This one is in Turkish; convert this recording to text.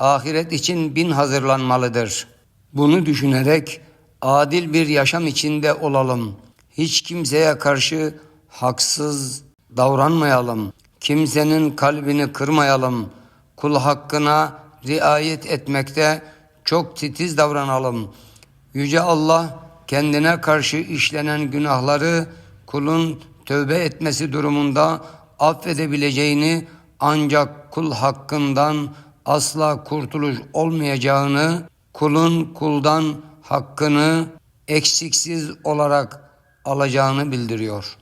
ahiret için bin hazırlanmalıdır. Bunu düşünerek adil bir yaşam içinde olalım. Hiç kimseye karşı haksız davranmayalım. Kimsenin kalbini kırmayalım. Kul hakkına riayet etmekte çok titiz davranalım. Yüce Allah kendine karşı işlenen günahları kulun tövbe etmesi durumunda affedebileceğini ancak kul hakkından asla kurtuluş olmayacağını, kulun kuldan hakkını eksiksiz olarak alacağını bildiriyor.